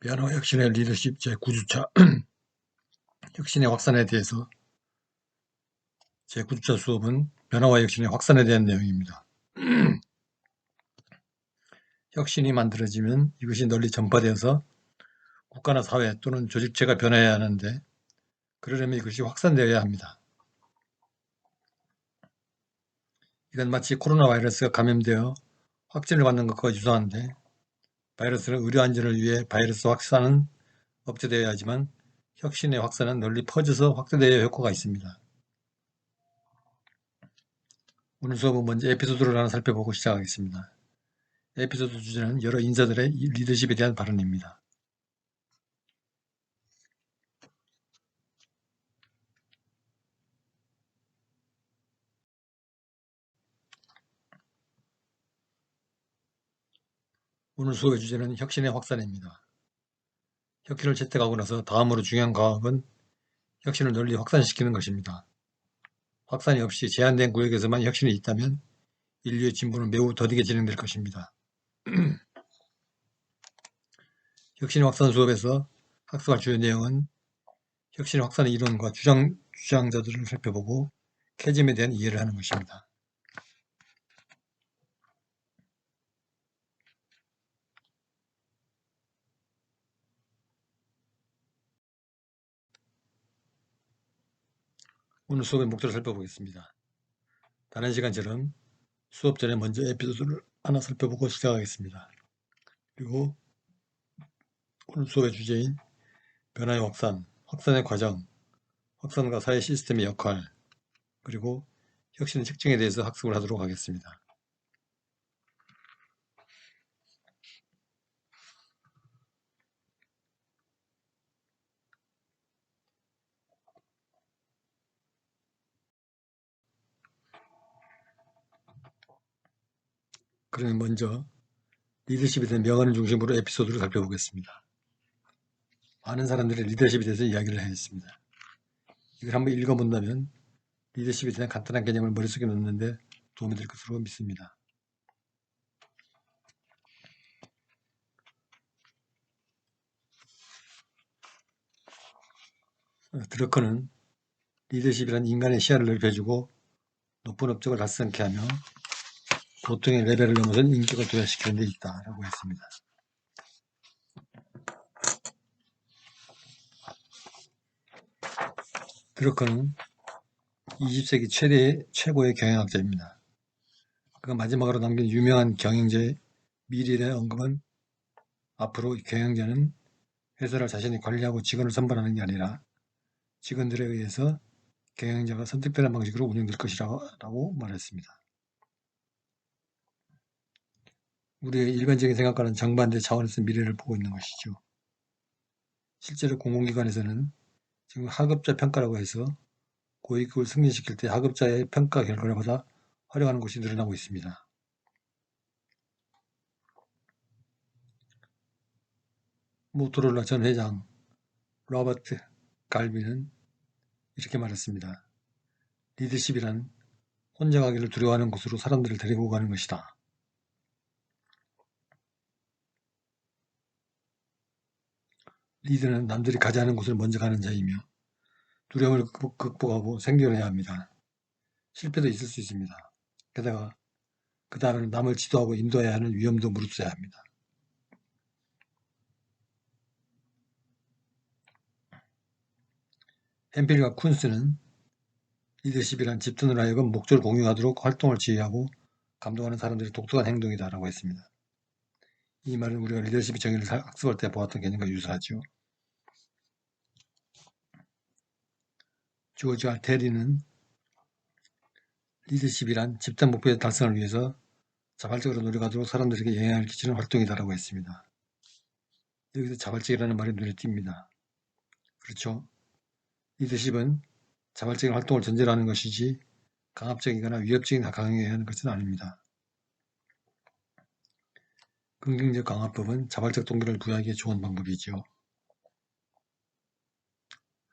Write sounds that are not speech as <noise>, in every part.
변호 혁신의 리더십 제9주차 <clears throat> 혁신의 확산에 대해서 제9주차 수업은 변화와 혁신의 확산에 대한 내용입니다. <clears throat> 혁신이 만들어지면 이것이 널리 전파되어서 국가나 사회 또는 조직체가 변해야 하는데 그러려면 이것이 확산되어야 합니다. 이건 마치 코로나 바이러스가 감염되어 확진을 받는 것과 유사한데 바이러스는 의료 안전을 위해 바이러스 확산은 억제되어야 하지만 혁신의 확산은 널리 퍼져서 확대되어야 효과가 있습니다. 오늘 수업은 먼저 에피소드를 하나 살펴보고 시작하겠습니다. 에피소드 주제는 여러 인사들의 리더십에 대한 발언입니다. 오늘 수업의 주제는 혁신의 확산입니다. 혁신을 채택하고 나서 다음으로 중요한 과업은 혁신을 널리 확산시키는 것입니다. 확산이 없이 제한된 구역에서만 혁신이 있다면 인류의 진보는 매우 더디게 진행될 것입니다. <clears throat> 혁신 확산 수업에서 학습할 주요 내용은 혁신 확산의 이론과 주장, 주장자들을 살펴보고 캐즘에 대한 이해를 하는 것입니다. 오늘 수업의 목적을 살펴보겠습니다. 다른 시간처럼 수업 전에 먼저 에피소드를 하나 살펴보고 시작하겠습니다. 그리고 오늘 수업의 주제인 변화의 확산, 확산의 과정, 확산과 사회 시스템의 역할, 그리고 혁신의 특징에 대해서 학습을 하도록 하겠습니다. 그러면 먼저 리더십에 대한 명언을 중심으로 에피소드를 살펴보겠습니다. 많은 사람들이 리더십에 대해서 이야기를 하겠습니다. 이걸 한번 읽어본다면 리더십에 대한 간단한 개념을 머릿속에 넣는데 도움이 될 것으로 믿습니다. 어, 드러커는 리더십이란 인간의 시야를 넓혀주고 높은 업적을 달성케 하며 보통의 레벨을 넘어선 인격을 도달시키는 데 있다라고 했습니다. 드러커는 20세기 최대 최고의 경영학자입니다. 그가 마지막으로 남긴 유명한 경영제 미리의 언급은 앞으로 경영자는 회사를 자신이 관리하고 직원을 선발하는 게 아니라 직원들에 의해서 경영자가 선택되는 방식으로 운영될 것이라고 말했습니다. 우리의 일반적인 생각과는 정반대 차원에서 미래를 보고 있는 것이죠. 실제로 공공기관에서는 지금 하급자 평가라고 해서 고위급을 승진시킬 때 하급자의 평가 결과보다 활용하는 곳이 늘어나고 있습니다. 모토로라 전 회장 로버트 갈비는 이렇게 말했습니다. 리더십이란 혼자 가기를 두려워하는 곳으로 사람들을 데리고 가는 것이다. 리더는 남들이 가지 않은 곳을 먼저 가는 자이며 두려움을 극복하고 생존해야 합니다. 실패도 있을 수 있습니다. 게다가 그 다음에는 남을 지도하고 인도해야 하는 위험도 무릅써야 합니다. 햄필과 쿤스는 리더십이란 집단을 하여금 목적을 공유하도록 활동을 지휘하고 감동하는 사람들의 독특한 행동이다라고 했습니다. 이 말은 우리가 리더십의 정의를 학습할 때 보았던 개념과 유사하죠. 조지 아 테리는 리더십이란 집단 목표의 달성을 위해서 자발적으로 노력하도록 사람들에게 영향을 끼치는 활동이다라고 했습니다. 여기서 자발적이라는 말이 눈에 띕니다. 그렇죠? 리더십은 자발적인 활동을 전제로 하는 것이지 강압적이거나 위협적인 강요에 하는 것은 아닙니다. 긍정적 강화법은 자발적 동기를 부여하기에 좋은 방법이지요.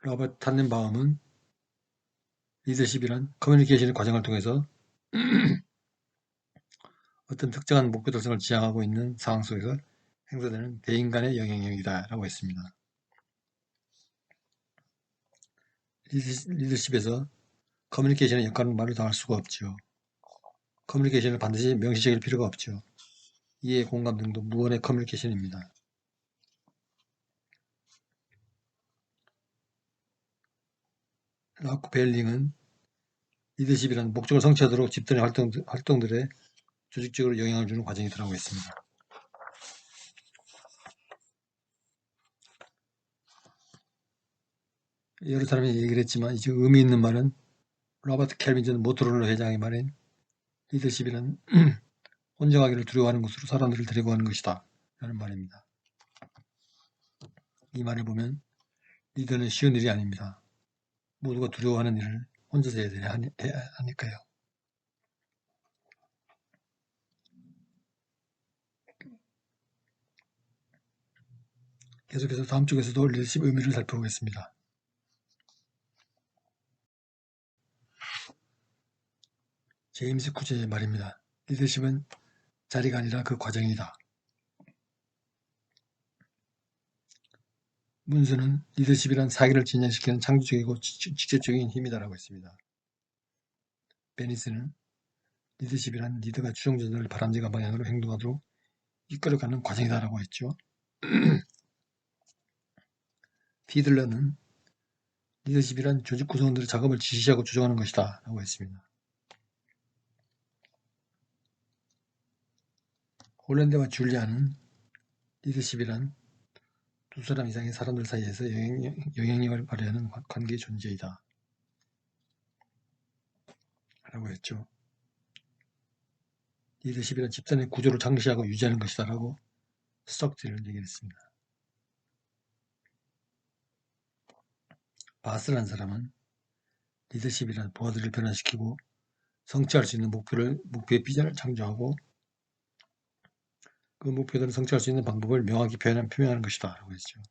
로버트 탄넨바움은 리더십이란 커뮤니케이션의 과정을 통해서 <clears throat> 어떤 특정한 목표 달성을 지향하고 있는 상황 속에서 행사되는 대인간의 영향력이다 라고 했습니다. 리더십에서 커뮤니케이션의 역할은 말을 다할 수가 없지요. 커뮤니케이션을 반드시 명시적일 필요가 없죠. 이해, 공감 등도 무언의 커뮤니케이션입니다. 라크 벨링은 리더십이라는 목적을 성취하도록 집단의 활동, 활동들에 조직적으로 영향을 주는 과정이라고 했습니다. 여러 사람이 얘기를 했지만 이제 의미 있는 말은 로버트 켈빈전 모토로라 회장의 말인 리더십이란 <clears throat> 혼자 가기를 두려워하는 곳으로 사람들을 데리고 가는 것이다 라는 말입니다. 이 말을 보면 리더는 쉬운 일이 아닙니다. 모두가 두려워하는 일을 혼자서 해야 하니까요. 계속해서 다음 쪽에서도 리더십 의미를 살펴보겠습니다. 제임스 쿠제의 말입니다. 리더십은 자리가 아니라 그 과정이다. 문수는 리더십이란 사기를 진전시키는 창조적이고 직접적인 힘이다라고 했습니다. 베니스는 리더십이란 리더가 추종자들을 바람직한 방향으로 행동하도록 이끌어가는 과정이다라고 했죠. <clears throat> 피들러는 리더십이란 조직 구성원들의 작업을 지시하고 조정하는 것이다 라고 했습니다. 홀랜드와 줄리아는 리더십이란 두 사람 이상의 사람들 사이에서 영향 력, 을 발휘하는 관계의 존재이다. 라고 했죠. 리더십이란 집단의 구조를 장시하고 유지하는 것이다 라고 스톡트를 얘기했습니다. 바스란 사람은 리더십이란 부하들을 변화시키고 성취할 수 있는 목표를 목표의 비전을 창조하고 그 목표들을 성취할 수 있는 방법을 명확히 표현, 표현하는 것이다 라고 했죠.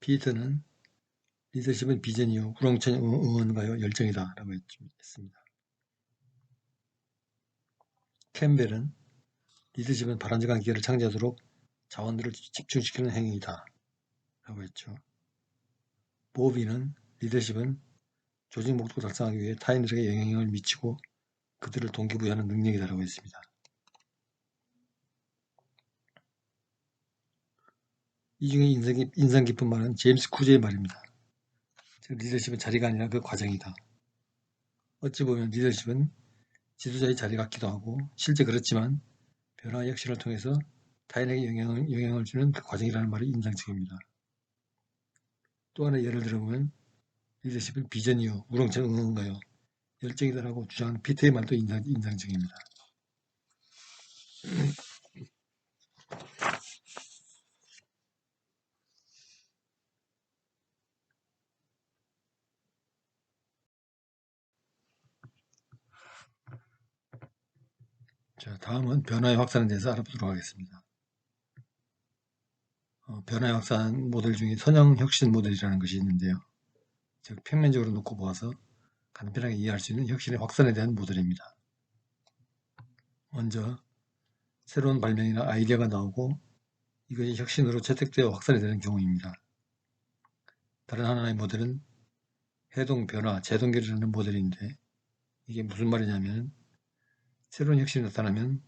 피터는 리더십은 비전이요 우렁찬 응원가요 열정이다 라고 했습니다. 캠벨은 리더십은 바람직한 기회를 창조하도록 자원들을 집중시키는 행위이다 라고 했죠. 보비는 리더십은 조직 목적을 달성하기 위해 타인들에게 영향력을 미치고 그들을 동기부여하는 능력이다라고 했습니다. 이 중에 인상, 깊, 인상 깊은 말은 제임스 쿠제의 말입니다. 리더십은 자리가 아니라 그 과정이다. 어찌 보면 리더십은 지도자의 자리 같기도 하고 실제 그렇지만 변화 혁신을 통해서 타인에게 영향을, 영향을 주는 그 과정이라는 말이 인상적입니다. 또 하나 예를 들어보면 리더십은 비전이요, 우렁찬 응원가요, 열정이다라고 주장하는 피터의 말도 인상, 인상적입니다. 자, 다음은 변화의 확산에 대해서 알아보도록 하겠습니다. 어, 변화의 확산 모델 중에 선형 혁신 모델이라는 것이 있는데요. 즉 평면적으로 놓고 보아서 간편하게 이해할 수 있는 혁신의 확산에 대한 모델입니다. 먼저 새로운 발명이나 아이디어가 나오고 이것이 혁신으로 채택되어 확산이 되는 경우입니다. 다른 하나의 모델은 해동 변화 재동결이라는 모델인데 이게 무슨 말이냐면 새로운 혁신이 나타나면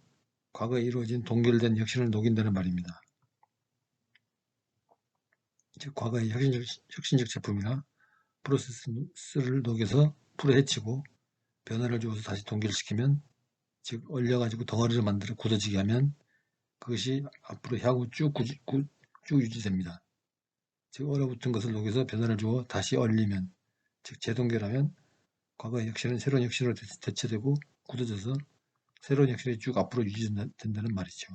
과거에 이루어진 동결된 혁신을 녹인다는 말입니다. 즉 과거의 혁신적, 혁신적 제품이나 프로세스를 녹여서 풀어헤치고 변화를 주어서 다시 동결시키면 즉 얼려가지고 덩어리를 만들어 굳어지게 하면 그것이 앞으로 향후 쭉, 구지, 구, 쭉 유지됩니다. 즉 얼어붙은 것을 녹여서 변화를 주어 다시 얼리면 즉 재동결하면 과거의 혁신은 새로운 혁신으로 대체되고 굳어져서 새로운 혁신이 쭉 앞으로 유지된다는 말이죠.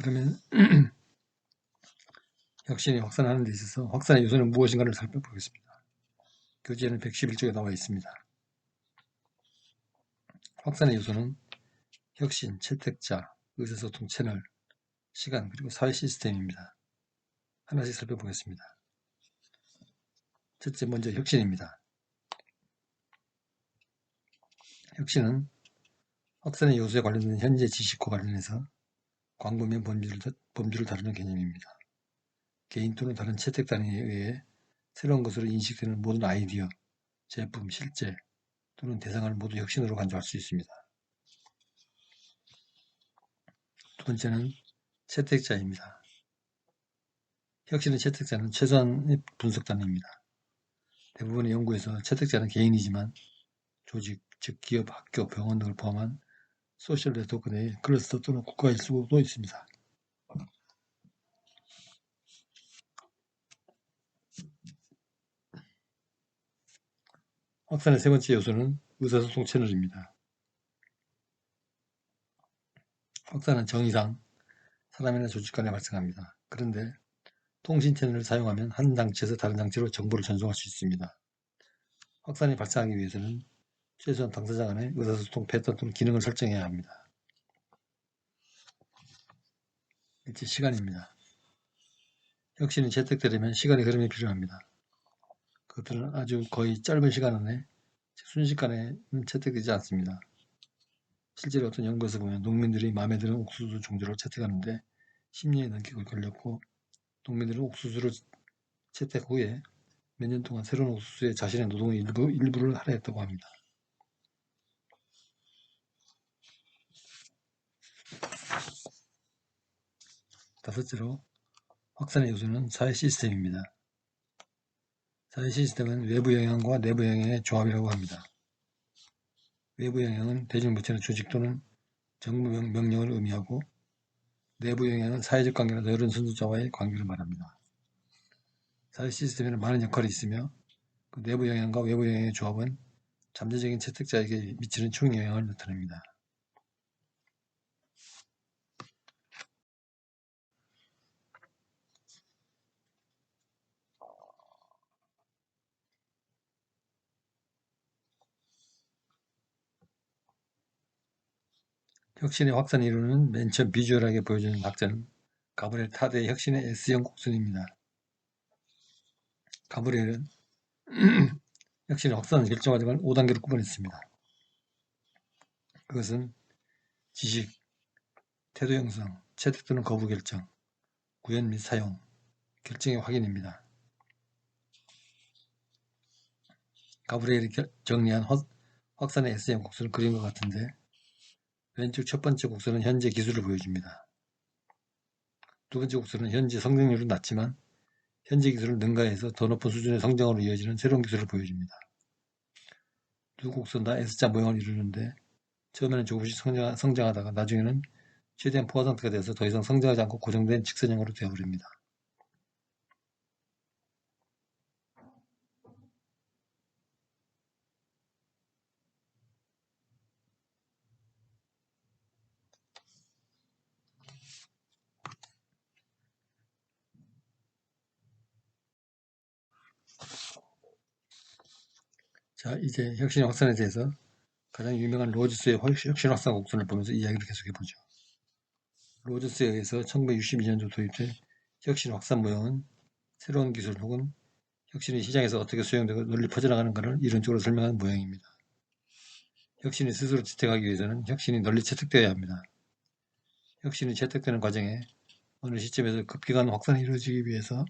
그러면 <clears throat> 혁신이 확산하는 데 있어서 확산의 요소는 무엇인가를 살펴보겠습니다. 교재에는 111쪽에 나와 있습니다. 확산의 요소는 혁신, 채택자, 의사소통 채널, 시간, 그리고 사회 시스템입니다. 하나씩 살펴보겠습니다. 첫째 먼저 혁신입니다. 혁신은 확산의 요소에 관련된 현재 지식과 관련해서 광범위한 범주를, 범주를 다루는 개념입니다. 개인 또는 다른 채택단에 의해 새로운 것으로 인식되는 모든 아이디어, 제품, 실제 또는 대상을 모두 혁신으로 간주할 수 있습니다. 두 번째는 채택자입니다. 혁신의 채택자는 최소한의 분석단입니다. 대부분의 연구에서 채택자는 개인이지만 조직, 즉 기업, 학교, 병원 등을 포함한 소셜 네트워크 내에 클러스터 또는 국가일 수도 있습니다. 확산의 세 번째 요소는 의사소통 채널입니다. 확산은 정의상 사람이나 조직 간에 발생합니다. 그런데 통신 채널을 사용하면 한 장치에서 다른 장치로 정보를 전송할 수 있습니다. 확산이 발생하기 위해서는 최소한 당사자 간의 의사소통 패턴 또는 기능을 설정해야 합니다. 이제 시간입니다. 혁신이 채택되려면 시간의 흐름이 필요합니다. 그것들은 아주 거의 짧은 시간 안에 순식간에는 채택되지 않습니다. 실제로 어떤 연구에서 보면 농민들이 마음에 드는 옥수수 종류를 채택하는데 10년이 넘게 걸렸고 농민들은 옥수수를 채택 후에 몇 년 동안 새로운 옥수수에 자신의 노동의 일부, 일부를 할애했다고 합니다. 다섯째로 확산의 요소는 사회 시스템입니다. 사회 시스템은 외부 영향과 내부 영향의 조합이라고 합니다. 외부 영향은 대중부처의 조직 또는 정부 명령을 의미하고 내부 영향은 사회적 관계나 여론 선수자와의 관계를 말합니다. 사회 시스템에는 많은 역할이 있으며 그 내부 영향과 외부 영향의 조합은 잠재적인 채택자에게 미치는 총 영향을 나타냅니다. 혁신의 확산 이론은 맨 처음 비주얼하게 보여주는 학자는 가브리엘 타드의 혁신의 S형 곡선입니다. 가브리엘은 <clears throat> 혁신의 확산 결정 과정을 5단계로 구분했습니다. 그것은 지식, 태도 형성, 채택 또는 거부 결정, 구현 및 사용, 결정의 확인입니다. 가브리엘이 정리한 확산의 S형 곡선을 그린 것 같은데 왼쪽 첫 번째 곡선은 현재 기술을 보여줍니다. 두 번째 곡선은 현재 성장률은 낮지만 현재 기술을 능가해서 더 높은 수준의 성장으로 이어지는 새로운 기술을 보여줍니다. 두 곡선 다 S자 모형을 이루는데 처음에는 조금씩 성장, 성장 하다가 나중에는 최대한 포화 상태가 되어서 더 이상 성장하지 않고 고정된 직선형으로 되어버립니다. 자 이제 혁신 확산에 대해서 가장 유명한 로저스의 혁신 확산 곡선을 보면서 이야기를 계속해 보죠. 로저스에 의해서 1962년도 도입된 혁신 확산 모형은 새로운 기술 혹은 혁신이 시장에서 어떻게 수용되고 널리 퍼져나가는가를 이론적으로 설명하는 모형입니다. 혁신이 스스로 채택하기 위해서는 혁신이 널리 채택되어야 합니다. 혁신이 채택되는 과정에 어느 시점에서 급격한 확산이 이루어지기 위해서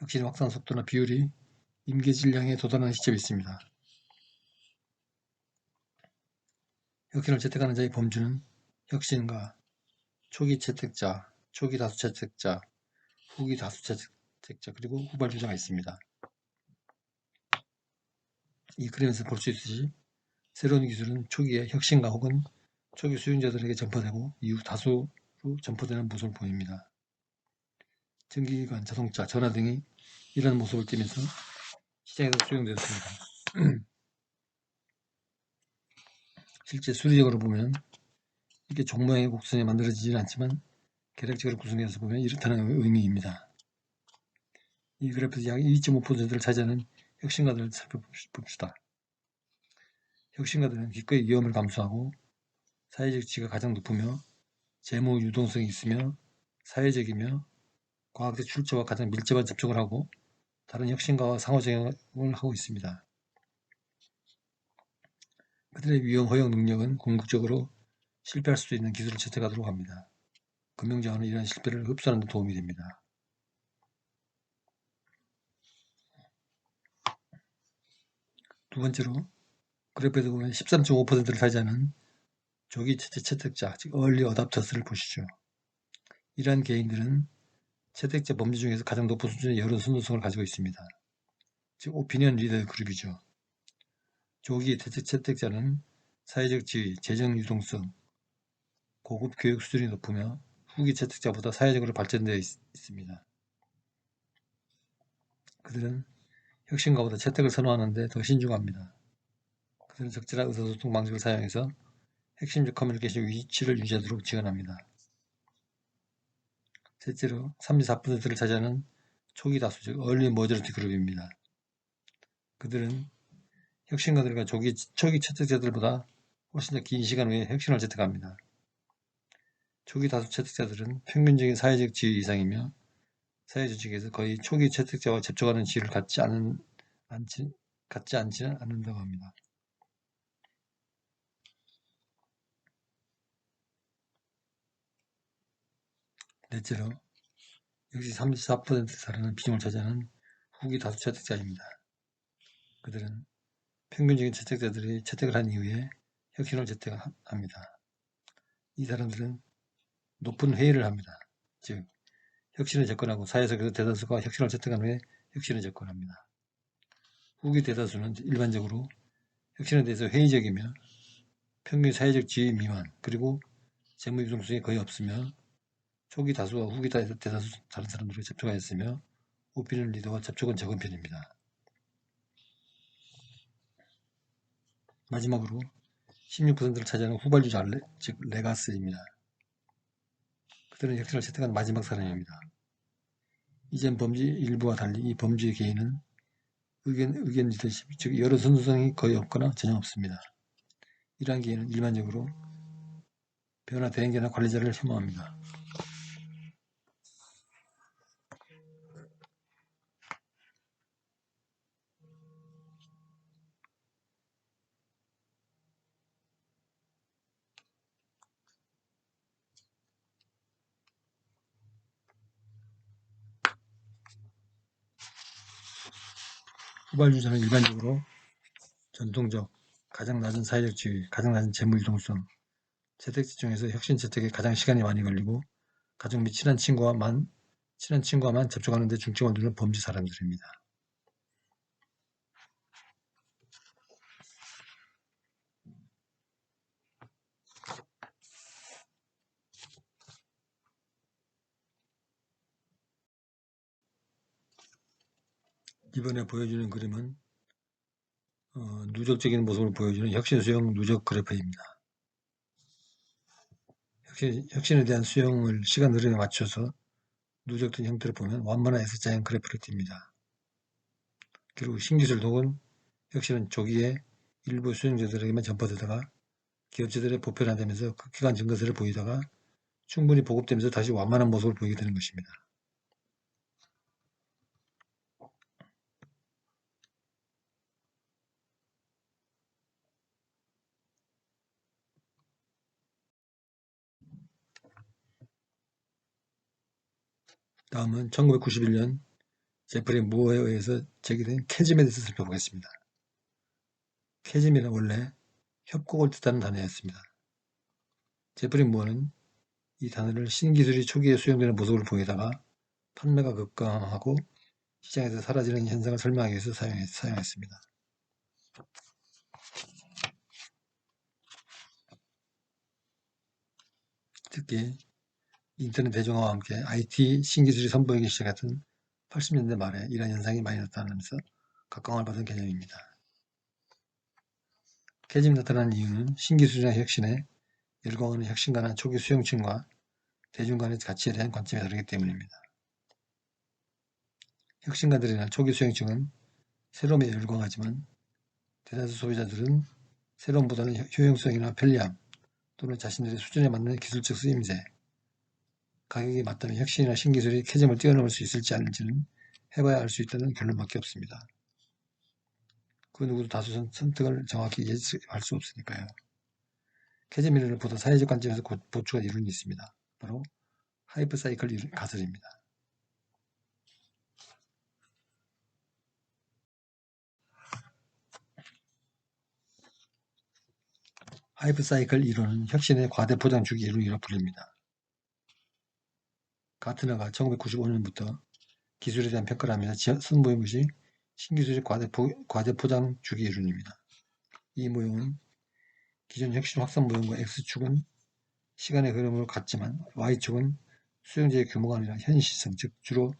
혁신의 확산 속도나 비율이 임계 질량에 도달하는 시점이 있습니다. 혁신을 채택하는 자의 범주는 혁신과 초기 채택자, 초기 다수 채택자, 후기 다수 채택자 그리고 후발주자가 있습니다. 이 그림에서 볼 수 있듯이 새로운 기술은 초기에 혁신가 혹은 초기 수용자들에게 전파되고 이후 다수로 전파되는 모습을 보입니다. 전기기관, 자동차, 전화 등이 이런 모습을 띠면서 시장에서 수용되었습니다. <clears throat> 실제 수리적으로 보면 이게 종모양의 곡선이 만들어지진 않지만 계략적으로 구성해서 보면 이렇다는 의미입니다. 이 그래프에서 약 2.5%를 차지하는 혁신가들을 살펴봅시다. 혁신가들은 기꺼이 위험을 감수하고 사회적 지가 가장 높으며 재무 유동성이 있으며 사회적이며 과학적 출처와 가장 밀접한 접촉을 하고 다른 혁신가와 상호작용을 하고 있습니다. 그들의 위험 허용 능력은 궁극적으로 실패할 수도 있는 기술을 채택하도록 합니다. 금융자원은 이러한 실패를 흡수하는 데 도움이 됩니다. 두 번째로 그래프에서 보면 13.5%를 차지하는 조기 채택, 채택자, 즉 얼리 어답터스를 보시죠. 이러한 개인들은 채택자 범죄 중에서 가장 높은 수준의 여론 순도성을 가지고 있습니다. 즉 오피니언 리더 그룹이죠. 조기 채택, 채택자는 사회적 지위, 재정 유동성, 고급 교육 수준이 높으며 후기 채택자보다 사회적으로 발전되어 있, 습니다 그들은 혁신가보다 채택을 선호하는데 더 신중합니다. 그들은 적절한 의사소통 방식을 사용해서 핵심적 커뮤니케이션 위치를 유지하도록 지원합니다. 셋째로 34%를 차지하는 초기 다수, 즉 얼리 머저리티 그룹입니다. 그들은 혁신가들과 조기, 초기 채택자들보다 훨씬 더 긴 시간 후에 혁신을 채택합니다. 초기 다수 채택자들은 평균적인 사회적 지위 이상이며 사회 조직에서 거의 초기 채택자와 접촉하는 지위를 갖지 않은 않지, 갖지 않지는 않는다고 합니다. 넷째로 역시 34%에 달하는 비중을 차지하는 후기 다수 채택자입니다. 그들은 평균적인 채택자들이 채택을 한 이후에 혁신을 채택합니다. 이 사람들은 높은 회의를 합니다. 즉 혁신을 접근하고 사회적에서 대다수가 혁신을 채택한 후에 혁신을 접근합니다. 후기 대다수는 일반적으로 혁신에 대해서 회의적이며 평균 사회적 지위 미만 그리고 재무 유동성이 거의 없으며 초기 다수와 후기 대다수 다른 사람들과 접촉하였으며 오피니언 리더와 접촉은 적은 편입니다. 마지막으로 16%를 차지하는 후발주자 즉 레가스입니다. 그들은 혁신을 채택한 마지막 사람입니다. 이전 범죄 일부와 달리 이 범죄의 개인은 의견, 의견 리더십, 즉 여러 선수성이 거의 없거나 전혀 없습니다. 이러한 개인은 일반적으로 변화 대행자나 관리자를 혐오합니다. 후발주자는 일반적으로 전통적, 가장 낮은 사회적 지위, 가장 낮은 재무 유동성, 채택지 중에서 혁신 채택에 가장 시간이 많이 걸리고 가족 및 친한 친구와만 친한 친구와만 접촉하는 데 중점을 두는 범죄 사람들입니다. 이번에 보여주는 그림은 어, 누적적인 모습을 보여주는 혁신 수용 누적 그래프입니다. 혁신, 혁신 에 대한 수용을 시간 흐름에 맞춰서 누적된 형태를 보면 완만한 S자형 그래프를 띱니다. 그리고 신기술 혹은 혁신은 조기에 일부 수용자들에게만 전파되다가 기업체들의 보편화되면서 극기간 증가세를 보이다가 충분히 보급되면서 다시 완만한 모습을 보이게 되는 것입니다. 다음은 1991년 제프리 무어에 의해서 제기된 캐즘에 대해서 살펴보겠습니다. 캐즘이는 원래 협곡을 뜻하는 단어였습니다. 제프리 무어는 이 단어를 신기술이 초기에 수용되는 모습을 보이다가 판매가 급감하고 시장에서 사라지는 현상을 설명하기 위해서 사용했, 사용했습니다. 특히 인터넷 대중화와 함께 IT 신기술이 선보이기 시작했던 80년대 말에 이러한 현상이 많이 나타나면서 각광을 받은 개념입니다. 캐짐이 나타난 이유는 신기술이나 혁신에 열광하는 혁신가나 초기 수용층과 대중 간의 가치에 대한 관점이 다르기 때문입니다. 혁신가들이나 초기 수용층은 새로움에 열광하지만 대다수 소비자들은 새로움보다는 효용성이나 편리함 또는 자신들의 수준에 맞는 기술적 쓰임새, 가격이 맞다면 혁신이나 신기술이 캐점을 뛰어넘을 수 있을지 아닌지는 해봐야 알 수 있다는 결론밖에 없습니다. 그 누구도 다수 선택을 정확히 예측할 수 없으니까요. 캐점 이론을 보다 사회적 관점에서 보충한 이론이 있습니다. 바로 하이퍼 사이클 가설입니다. 하이프 사이클 이론은 혁신의 과대 포장 주기 이론이라 불립니다. 가트너가 1995년부터 기술에 대한 평가를 하면서 선보인 것이 신기술의 과대, 포장 주기 이론입니다. 이 모형은 기존 혁신 확산 모형과 X축은 시간의 흐름으로 같지만 Y축은 수용자의 규모가 아니라 현실성, 즉 주로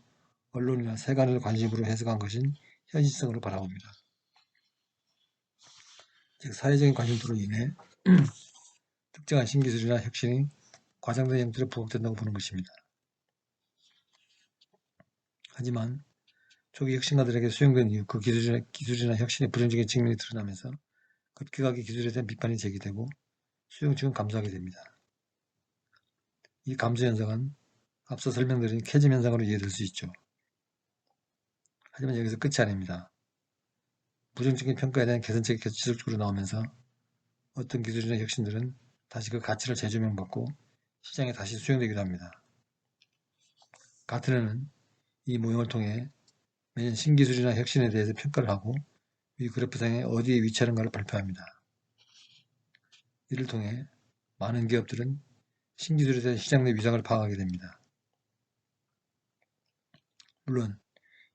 언론이나 세간을 관심으로 해석한 것인 현실성으로 바라봅니다. 즉 사회적인 관심도로 인해 <clears throat> 특정한 신기술이나 혁신이 과장된 형태로 부각된다고 보는 것입니다. 하지만 초기 혁신가들에게 수용된 이후 그 기술이나, 기술이나 혁신의 부정적인 측면이 드러나면서 급격하게 기술에 대한 비판이 제기되고 수용층은 감소하게 됩니다. 이 감소 현상은 앞서 설명드린 캐즘 현상으로 이해될 수 있죠. 하지만 여기서 끝이 아닙니다. 부정적인 평가에 대한 개선책이 지속적으로 나오면서 어떤 기술이나 혁신들은 다시 그 가치를 재조명받고 시장에 다시 수용되기도 합니다. 가트너는 이 모형을 통해 매년 신기술이나 혁신에 대해서 평가를 하고 위 그래프상에 어디에 위치하는가를 발표합니다. 이를 통해 많은 기업들은 신기술에 대한 시장 내 위상을 파악하게 됩니다. 물론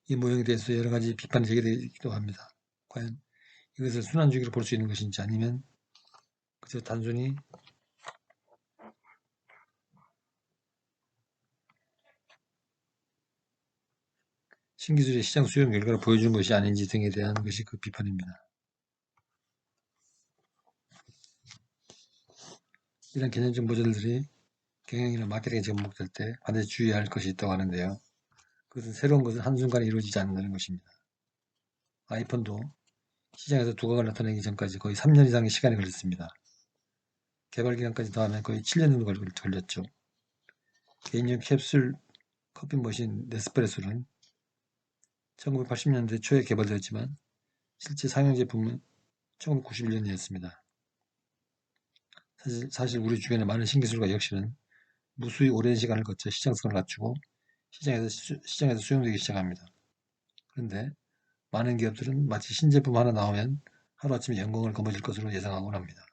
이 모형에 대해서 여러 가지 비판이 제기되기도 합니다. 과연 이것을 순환 주기로 볼 수 있는 것인지 아니면 그저 단순히 신기술의 시장 수용 결과를 보여준 것이 아닌지 등에 대한 것이 그 비판입니다. 이런 개념적 모델들이 경영이나 마케팅에 접목될 때 반드시 주의해야 할 것이 있다고 하는데요. 그것은 새로운 것은 한순간에 이루어지지 않는다는 것입니다. 아이폰도 시장에서 두각을 나타내기 전까지 거의 3년 이상의 시간이 걸렸습니다. 개발 기간까지 더하면 거의 7년 정도 걸렸죠. 개인용 캡슐 커피 머신 네스프레소는 1980년대 초에 개발되었지만 실제 상용 제품은 1991년이었습니다. 사실, 사실 우리 주변의 많은 신기술과 혁신은 무수히 오랜 시간을 거쳐 시장성을 갖추고 시장에서, 수, 시장에서 수용되기 시작합니다. 그런데 많은 기업들은 마치 신제품 하나 나오면 하루아침에 영광을 거머쥘 것으로 예상하곤 합니다.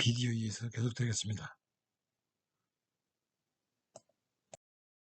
비디오 이에서 계속되겠습니다.